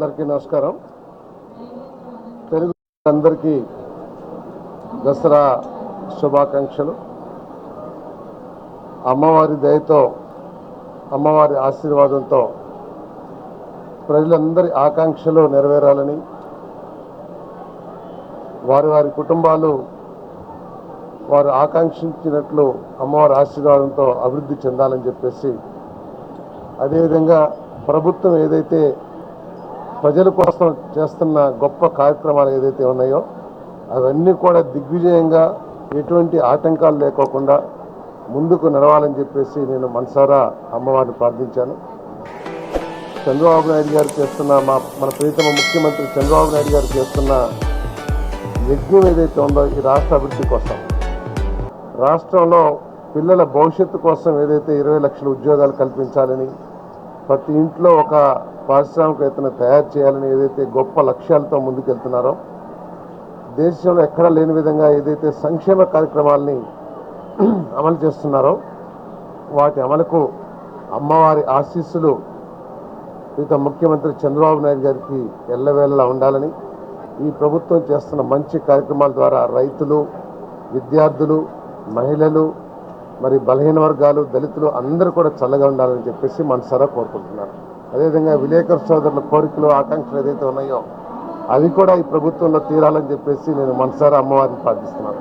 అందరికీ నమస్కారం. తెలుగు అందరికీ దసరా శుభాకాంక్షలు. అమ్మవారి దయతో అమ్మవారి ఆశీర్వాదంతో ప్రజలందరి ఆకాంక్షలు నెరవేరాలని వారి వారి కుటుంబాలు వారు ఆకాంక్షించినట్లు అమ్మవారి ఆశీర్వాదంతో అభివృద్ధి చెందాలని చెప్పేసి అదేవిధంగా ప్రభుత్వం ఏదైతే ప్రజల కోసం చేస్తున్న గొప్ప కార్యక్రమాలు ఏదైతే ఉన్నాయో అవన్నీ కూడా దిగ్విజయంగా ఎటువంటి ఆటంకాలు లేకోకుండా ముందుకు నడవాలని చెప్పేసి నేను మనసారా అమ్మవారిని ప్రార్థించాను. చంద్రబాబు నాయుడు గారు చేస్తున్న మా మన ప్రీతమ ముఖ్యమంత్రి చంద్రబాబు నాయుడు గారు చేస్తున్న యజ్ఞం ఏదైతే ఉందో ఈ రాష్ట్ర అభివృద్ధి కోసం. రాష్ట్రంలో పిల్లల భవిష్యత్తు కోసం ఏదైతే ఇరవై లక్షల ఉద్యోగాలు కల్పించాలని ప్రతి ఇంట్లో ఒక పారిశ్రామికవేత్తను తయారు చేయాలని ఏదైతే గొప్ప లక్ష్యాలతో ముందుకెళ్తున్నారో దేశంలో ఎక్కడా లేని విధంగా ఏదైతే సంక్షేమ కార్యక్రమాల్ని అమలు చేస్తున్నారో వాటి అమలుకు అమ్మవారి ఆశీస్సులు ఇక ముఖ్యమంత్రి చంద్రబాబు నాయుడు గారికి ఎల్లవేళలా ఉండాలని ఈ ప్రభుత్వం చేస్తున్న మంచి కార్యక్రమాల ద్వారా రైతులు విద్యార్థులు మహిళలు మరి బలహీన వర్గాలు దళితులు అందరూ కూడా చల్లగా ఉండాలని చెప్పేసి మనసారా కోరుకుంటున్నారు అదేవిధంగా విలేకరు సోదరుల కోరికలు ఆకాంక్షలు ఏదైతే ఉన్నాయో అవి కూడా ఈ ప్రభుత్వంలో తీరాలని చెప్పేసి నేను మనసారా అమ్మవారిని ప్రార్థిస్తున్నాను.